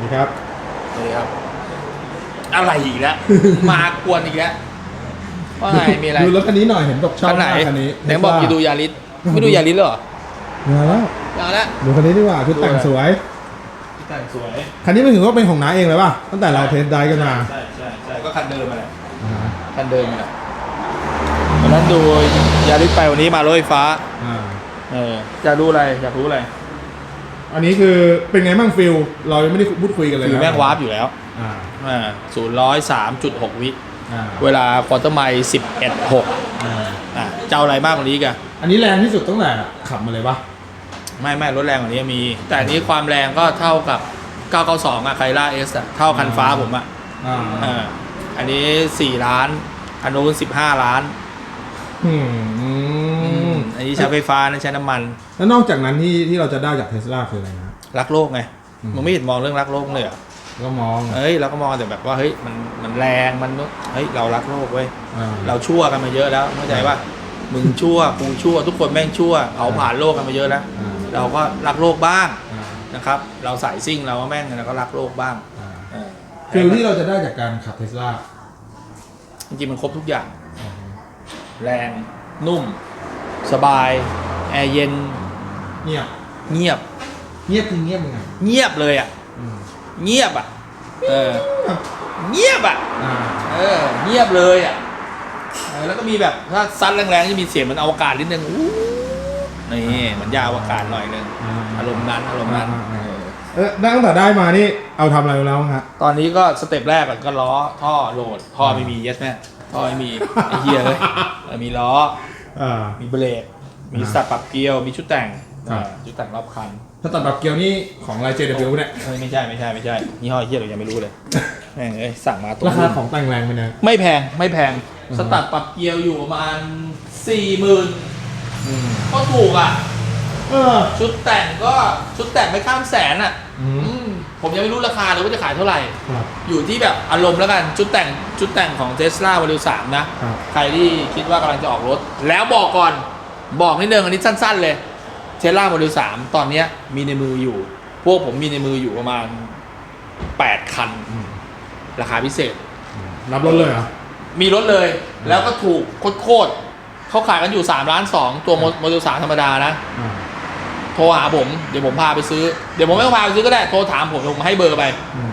นี่ครับนี่ครับ อะไรอีกแล้ว มากวนอีกแล้วว่าไงมีอะไรดูรถคันนี้หน่อยเห็นบอกชอบคันไหนมากคันนี้ไหนบอกจะดูยาริสไม่ดูยาริสเหรอมาแล้วเอาละ ดูคันนี้ดีกว่าคือแต่งสวย แต่งสวย คันนี้มันถือว่าเป็นของน้าเองเลยป่ะตั้งแต่เราเทสไดรฟ์กันมาใช่ใช่ใช่ก็คันเดิมมาแหละอ่าคันเดิมมาแหละวันนั้นดูยาริสไปวันนี้มารถไฟฟ้า อ่าเอออยากรู้อะไรอยากรู้อะไร อันนี้คือเป็นไงบ้างฟิลเรายังไม่ได้พูดคุยกันเลยคือนะแม่งวาร์ปอยู่แล้วอ่าอ่าศูนย์ร้อยสามจุดหกวิอ่าเวลาควอเตอร์ไมล์สิบเอ็ดหกอ่าอะเจ้าอะไรมากกว่านี้กัน อันนี้แรงที่สุดตั้งแต่ขับมาเลยป่ะไม่ไม่รถแรงกว่านี้มี แต่อันนี้ความแรงก็เท่ากับ 992อะไคล่าเอสอะเท่าคันฟ้าผมอะอ่าอ่าอันนี้ 4 ล้าน อันนู้น15 ล้าน อืม อันนี้ใช้ไฟฟ้านะใช้น้ำมัน แล้วนอกจากนั้นที่ที่เราจะได้จากเทสลาคืออะไรนะ รักโลกไงอืมมึงไม่เห็นมองเรื่องรักโลกเลยเหรอก็มองเฮ้ยเราก็มองแต่แบบว่าเฮ้ยมันมันแรงมันเฮ้ยเรารักโลกเว้ย อ่าเราชั่วกันมาเยอะแล้วเข้าใจป่ะมึงชั่วกูชั่ว ทุกคนแม่งชั่วเผาผ่านโลกกันมาเยอะแล้วอ่า เราก็รักโลกบ้างอ่านะครับ เราสายซิ่งเราก็แม่งเราก็รักโลกบ้างอ่าเออฟิลที่เราจะได้จากการขับเทสลาจริงๆมันครบทุกอย่าง แรงนุ่ม สบาย แอร์เย็น เงียบเงียบ เงียบคือเงียบยังไงเงียบเลยอะ อืมเงียบอะ เออ เงียบอะ อ่าเออ เงียบเลยอะเออแล้วก็มีแบบ ถ้าซัดแรงๆจะมีเสียงเหมันอวกาศนิดนึงอู้นี่เหมันยาอวกาศหน่อยนึง อารมณ์นั้น อารมณ์นั้นอ่าเออเออตั้งแต่ได้มานี่เอาทำอะไรแล้วฮะ ตอนนี้ก็สเต็ปแรกก่อนก็ล้อท่อโหลดท่อไม่มีเยสแม่ท่อไม่มีไอ้เหี้ยเลยเออมีล้ออ่า มีเบรกมีอ่าสับปรับเกลียวมีชุดแต่งครับอ่าชุดแต่งรอบคันถ้าตัดแบบเกียวนี่ของลาย JW เนี่ยเอ้ยไม่ใช่ไม่ใช่ไม่ใช่ยี่ห้อเฮียเรายังไม่รู้เลยแม่งเอ้ยสั่งมาตัวราคาของแต่งแรงไปเนี่ยไม่แพงไม่แพงอือฮึสตัดปรับเกียวอยู่ประมาณสี่หมื่นอืมก็ถูกอะเออชุดแต่งก็ชุดแต่งไม่ข้ามแสนอะอืมอืม ผมยังไม่รู้ราคาเลยว่าจะขายเท่าไหร่ ครับอยู่ที่แบบอารมณ์แล้วกันชุดแต่งชุดแต่งของเทสลา m o ิ e 3นะ ครับ ใครที่คิดว่ากำลังจะออกรถ แล้วบอกก่อนบอกนิดนึงอันนี้สั้น ๆ เลยเทสลา m o ิ e 3ตอนเนี้ยมีในมืออยู่ พวกผมมีในมืออยู่ประมาณ 8 คัน อืมราคาพิเศษ รับรถเลยเหรอ มีรถเลย แล้วก็ถูกโคตรๆเขาขายกันอยู่3ล้าน2ตัวโมเดล3ธรรมดานะ อ่า โทรหาผมเดี๋ยวผมพาไปซื้อ เดี๋ยวผมไม่ต้องพาไปซื้อก็ได้โทรถามผมเดี๋ยวผมให้เบอร์ไปอืม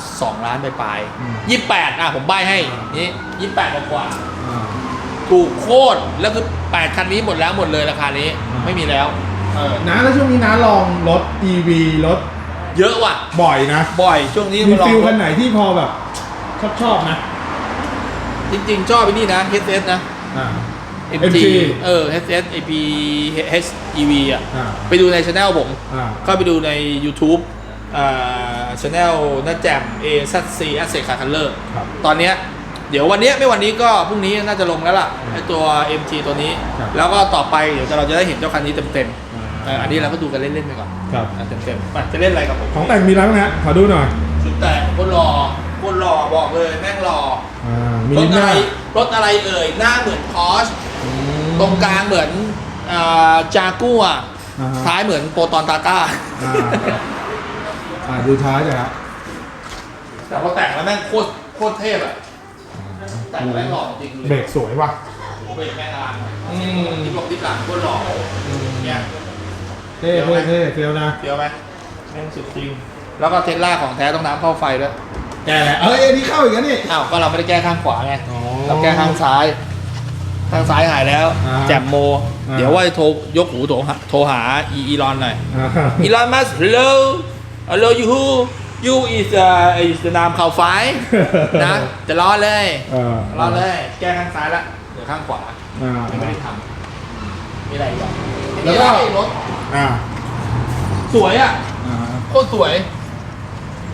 2ล้านไปปลายอืม ยี่แปดอะผมใบให้นี่ยี่แปดกว่าอ่า ๆถูกโคตรแล้วคือแปดคันนี้หมดแล้วหมดเลยราคานี้อ่าไม่มีแล้ว เออน้าแล้วช่วงนี้น้าลองรถ EV รถเยอะว่ะ บ่อยนะบ่อยช่วงนี้มีมาลองฟิลคันไหนที่พอแบบ ชอบชอบนะ จริงๆชอบไปนี่นะ HS นะ อ่า MG MG เออ HS AP HEV อะ อ่า ไปดูในช anel ผม อ่า เข้าไปดูใน YouTube อ่าช anel นัดแจม A Z C Asset Car Color ครับตอนเนี้ยเดี๋ยววันเนี้ยไม่วันนี้ก็พรุ่งนี้น่าจะลงแล้วล่ะอืมไอตัว MG ตัวนี้ ครับ แล้วก็ต่อไปเดี๋ยวเราจะได้เห็นเจ้าคันนี้เต็มๆเอออันนี้เราก็ดูกันเล่นๆไปก่อนครับ อะเต็มๆอะจะเล่นอะไรกับผมของแต่งมีอะไรบ้างฮะขอดูหน่อยชุดแต่งคนหล่อคนหล่อบอกเลยแม่งหล่อ อ่า มีรลิ้ถนหอะน้าไรรถอะไรเอ่ยหน้าเหมือนพอชอืม ตรงกลางเหมือนจากัวอ่าฮะท้ายเหมือนโปรตอนตาก้าอ่าอ่าดูท้ายจ้ะฮะแต่พอแต่งแล้วแม่งโคตรโคตรเทพอะแต่งแล้วแม่งหล่อจริงเลยเบรกสวยว่ะเบรกแม่งอลังอืมที่บอกที่หลังโคตรหล่อเนี่ยเท่เท่เท่เฟี้ยวนะเฟี้ยวไหมแม่งสุดจริง แล้วก็เทสลาของแท้ต้องน้ำเข้าไฟด้วยแกแหละเอ้ยอันนี้เข้าอีกแล้วนี่อ้าวก็เราไม่ได้แก้ข้างขวาไงอ๋อเราแก้ข้างซ้าย ข้างซ้ายหายแล้ว อ่าแจมโม อ่า เดี๋ยวว่าจะโทรยกหูโทรหาโทรหาอีอีลอนหน่อยอ่าอีลอนมัส hello hello you who you is uh, is the นามข่าวไฟนะจะรอเลยเออรอเลย แก้ข้างซ้ายละเดี๋ยวข้างขวาอ่า ยังไม่ได้ทำมีอะไรอีกอะแล้วก็มีอะไรรถอ่าสวยอะ อ่าโคตรสวย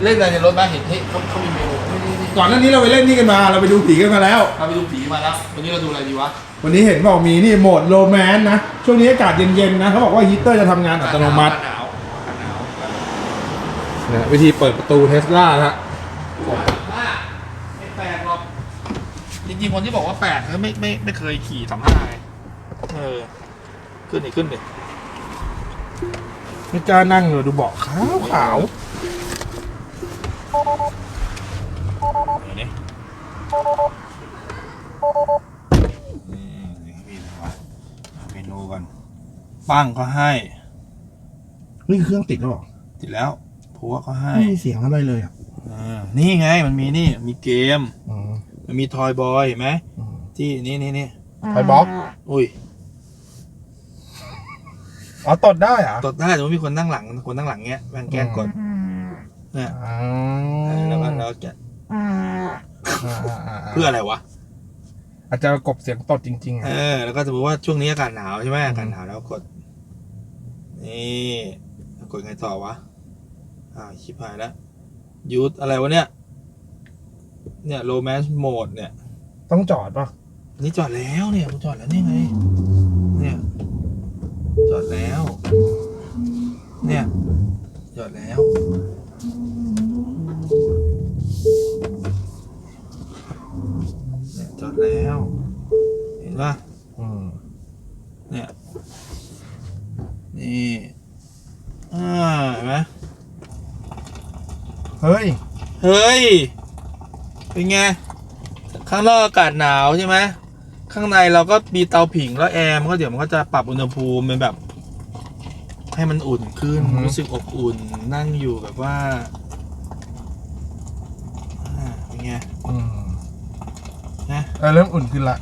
เล่นอะไรในรถบ้างเห็นเฮ้ยเขาเขามีเมนูนี่นี่นี่ก่อนหน้านี้เราไปเล่นนี่กันมา เราไปดูผีกันมาแล้ว เราไปดูผีมาแล้ว วันนี้เราดูอะไรดีวะ วันนี้เห็นบอกมีนี่โหมดโรแมนต์นะ ช่วงนี้อากาศเย็นๆนะเขาบอกว่าฮีตเตอร์จะทำงานอัตโนมัติหนาวหนาวเนี่ยวิธีเปิดประตูเทสลาฮะสวยมากไม่แปลกหรอกจริงๆคนที่บอกว่าแปลกเขาไม่ไม่ไม่เคยขี่สามห้าไงเออ ขึ้นดิขึ้นดิไม่กล้านั่งเลยดูเบาะขาวขาวนี่นี่อืมนี่มีอะไรวะเอาเมนูก่อน ปั้งก็ให้ นี่เครื่องติดแล้วเหรอติดแล้วพัวก็ให้ไม่มีเสียงอะไรเลยอะอ่านี่ไงมันมีนี่มีเกมอืมมันมีทอยบอยเห็นไหมอืมที่นี่นี่นี่ไฟบล็อก อุ้ยอ๋อตดได้เหรอตดได้แต่ว่ามีคนนั่งหลังคนนั่งหลังเงี้ยแม่งแกล้งกดเนี่ยอ่าแล้วก็แล้วจะอ่าอ่าอ่าเพื่ออะไรวะ อาจจะกบเสียงตดจริงๆเออะอแล้วก็สมมติว่าช่วงนี้อากาศหนาวใช่ไหมอากาศหนาวแล้วกด นี่กดไงต่อวะอ่าวชิบหายแล้วยูทอะไรวะเนี่ย เนี่ยโรแมนต์โหมดเนี่ย ต้องจอดป่ะนี่จอดแล้วเนี่ยกูจอดแล้วนี่ไง เนี่ย จอดแล้ว เนี่ย จอดแล้ว แล้ว เห็นปะอืมเนี่ย นี่อ่าเห็นไหมเฮ้ย เฮ้ย เป็นไง ข้างนอกอากาศหนาวใช่ไหม ข้างในเราก็มีเตาผิงแล้วแอร์มันก็เดี๋ยวมันก็จะปรับอุณหภูมิเป็นแบบ ให้มันอุ่นขึ้น อือฮึ รู้สึกอบอุ่นนั่งอยู่แบบว่าอ่าเป็นไง อืม นะเออเริ่มอุ่นขึ้นละ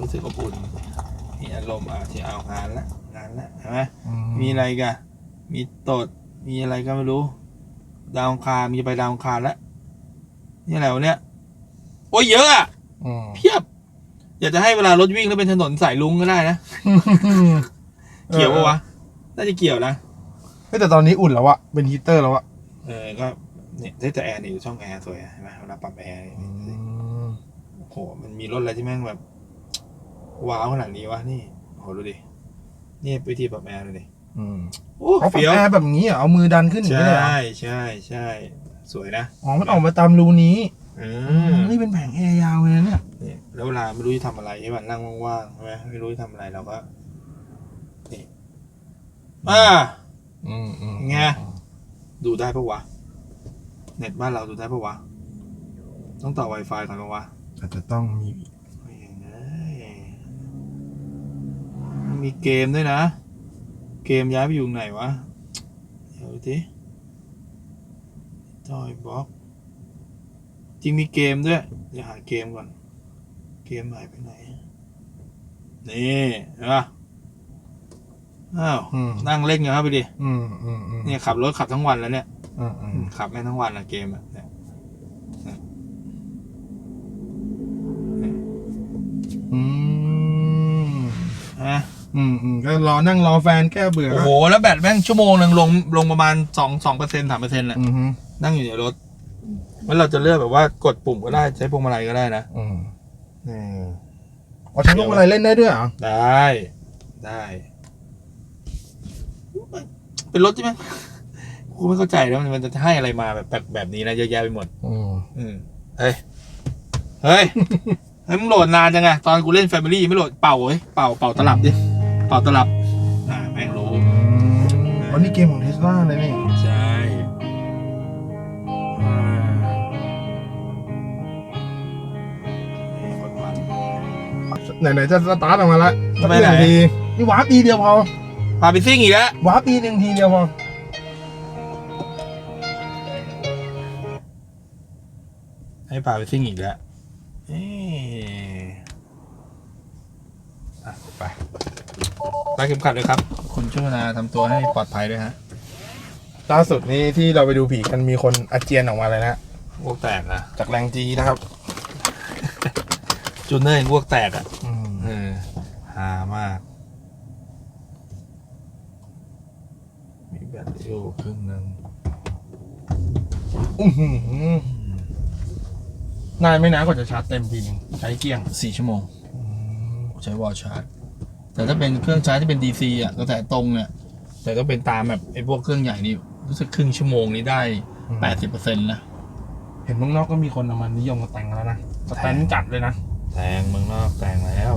รู้สึกอบอุ่นมีอารมณ์อะที่เอางานละงานละเห็นไหมอืมีอะไรกันมีตดมีอะไรก็ไม่รู้ ดาวอังคารมีไปดาวอังคารแล้วนี่อะไรวะเนี่ยโอ้ยเยอะอะอืม เพียบ อยากจะให้เวลารถวิ่งแล้วเป็นถนนสายลุงก็ได้นะเกี่ยวปะวะน่าจะเกี่ยวนะเฮ้ยแต่ตอนนี้อุ่นแล้วอะเป็นฮีตเตอร์แล้วอะเออก็เนี่ยได้แต่แอร์นี่ช่องแอร์สวยอะเห็นไหมเวลาปรับแอร์นี่โอ้โหมันมีรถอะไรที่แม่งแบบว้าวขนาดนี้วะนี่โหดูดินี่วิธีปรับแอร์ดูดิอืมโอ้เขาปรับเฟี้ยวแอร์แบบนี้เหรอเอามือดันขึ้นอย่างใชนี้เลยเหรอ่ใช่ใช่สวยนะอ๋อมันออกมาตามรูนี้อืมนี่เป็นแผงแอร์ยาวเลยนะเนี่ยนี่แล้วเวลาไม่รู้จะทำอะไรใช่ป่ะนั่งว่างๆใช่ไหมไม่รู้จะทำอะไรเราก็นี่อ่า อืมอืมไง ดูได้ปะวะ เน็ตบ้านเราดูได้ปะวะ ต้องต่อ Wi-Fi ก่อนปะวะ อาจจะต้องมีไม่อย่างเอ้ยมันมีเกมด้วยนะ เกมย้ายไปอยู่ไหนวะ เดี๋ยวดูทีจอยบ็อกจริงมีเกมด้วย เดี๋ยวหาเกมก่อน เกมหายไปไหน นี่เห็นปะอ้าวอืมนั่งเล่นกันครับไปดิอืมอืมอืมเนี่ยขับรถขับทั้งวันแล้วเนี่ย อืมอืมขับแม่งทั้งวันละเกมอะเนี่ย อืมฮะอืมอืมก็รอนั่งรอแฟนแก้เบื่อโอ้ก็โห แล้วแบตแม่งชั่วโมงหนึ่งลงลงประมาณสองสองเปอร์เซ็นต์สามเปอร์เซ็นต์แหละอืมฮึนั่งอยู่ในรถแล้วเราจะเลือกแบบว่ากดปุ่มก็ได้ใช้พวงมาลัยก็ได้นะอืมอืมอ๋อใช้พวกอะไรเล่นได้ด้วยเหรอได้ ได้ เป็นรถใช่ไหมกูไม่เข้าใจแล้วมันมันจะให้อะไรมาแบบแบบแบบนี้นะเยอะแยะไปหมด อืมอืมเฮ้ย เฮ้ย เฮ้ยมึงโหลดนานจังไงตอนกูเล่นแฟมิลี่ไม่โหลดเป่าเฮ้ยเป่าเป่าตลับดิเป่าตลับอ่าแม่งรู้วันนี้เกมของเทสลาเลยนี่ใช่อ่านี่กดมัน ไหนๆจะสตาร์ทออกมาแล้วไปไหนงทีนี่วาร์ปปีเดียวพอพาไปซิ่งอีกแล้ววาร์ปปีหนึ่งทีเดียวพอให้พาไปซิ่งอีกแล้ว เอ๊ะอะไปรัดเข็มขัดเลยครับ คุณช่วยนาทำตัวให้ปลอดภัยด้วยฮะ ล่าสุดนี้ที่เราไปดูผีกันมีคนอาเจียนออกมาเลยนะอ้วกแตกนะจากแรงจีนะครับจูเนอร์ยังอ้วกแตกอะอืมเออฮามาก มีแบตอยู่ครึ่งหนึ่ง อื้อหือ นานไม่นานกว่าจะชาร์จเต็มทีนึงใช้เกลี้ยงสี่ชั่วโมง ใช้วอลชาร์จ แต่ถ้าเป็นเครื่องชาร์จที่เป็น DC อะกระแสตรงเนี่ย แต่ต้องเป็นตามแบบไอ้พวกเครื่องใหญ่นี่รู้สึกครึ่งชั่วโมงนี้ได้แปดสิบเปอร์เซ็นต์นะ เห็นเมืองนอกก็มีคนเอามานิยมมาแต่งแล้วนะสแตนจัดเลยนะแตงเมืองนอกแตงแล้ว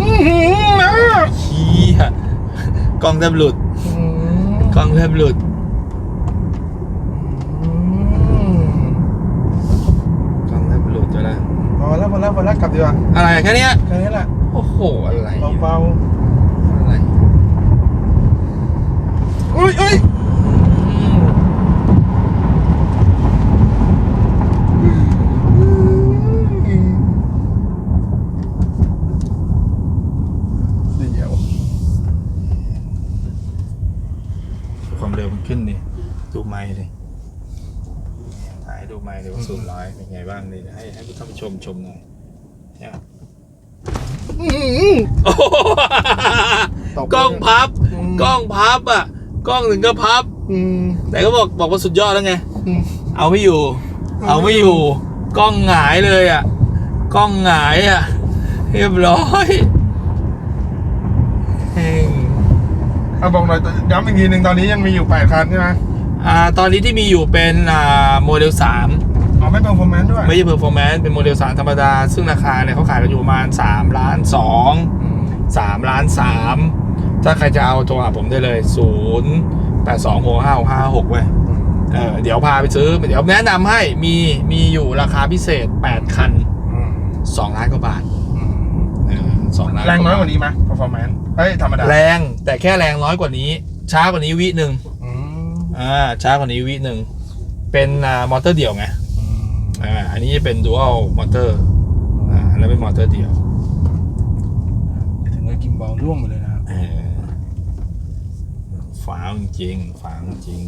อื้อหือนะชี้ยกล้องแทบหลุดอืมกล้องแทบหลุด อืม กล้องแทบหลุดแล้วนะ พอแล้ว พอแล้วพอแล้วกลับดีกว่าอะไรแค่เนี้ยแค่นี้แหละโอ้โหอะไรเบาอะไรๆอุ้ยอุ้ยอืมเดี๋ยวความเร็วมันขึ้นดิดูไมค์ดิถ่ายให้ดูไมค์ดิว่าศูนย์ร้อยเป็นไงบ้างดิให้ให้ท่านผู้ชมชมหน่อย เนี่ยโอ้โหตบกล้องพับ อืมกล้องพับอะ กล้องถึงก็พับ อืม แต่ก็บอกบอกว่าสุดยอดแล้วไง อืม เอาไม่อยู่ เอาไม่อยู่ กล้องหงายเลยอะ กล้องหงายอะ เรียบร้อยเฮ้ยเอาบอกหน่อยย้ำอีกทีหนึ่งตอนนี้ยังมีอยู่แปดคันใช่ไหมอ่า ตอนนี้ที่มีอยู่เป็นอ่าโมเดล3 อ๋อไม่เป็นฟอร์แมนด้วยไม่ใช่เพอร์ฟอร์แมนซ์เป็นโมเดล3ธรรมดา ซึ่งราคาเนี่ยเขาขายกันอยู่ประมาณ3ล้าน2 อืม3ล้าน3ถ้าใครจะเอาโทรหาผมได้เลย 0 8 2 6 5 6 5 6เว้ยเออเดี๋ยวพาไปซื้อ เดี๋ยวแนะนำให้มีมีอยู่ราคาพิเศษ 8 คัน อืม2 ล้านกว่าบาทอืมเออสองล้านแรงน้อยกว่านี้ไหม performance เฮ้ยธรรมดาแรงแต่แค่แรงน้อยกว่านี้ ช้ากว่านี้วิหนึ่งอืมอ่าช้ากว่านี้วิหนึ่งเป็นอ่ามอเตอร์เดี่ยวไง อืมอ่าอันนี้เป็น dual มอเตอร์อ่าแล้วเป็นมอเตอร์เดี่ยวถึงกับกิมบอลร่วงไปเลยนะครับ เออฟ้าวจริงๆฟ้าวจริง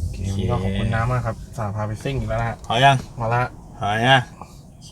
โอเควันนี้ก็ขอบคุณน้ำมากครับสาพาไปซิ่งอีกแล้วนะฮะพอยังมาละ พอยังโอเค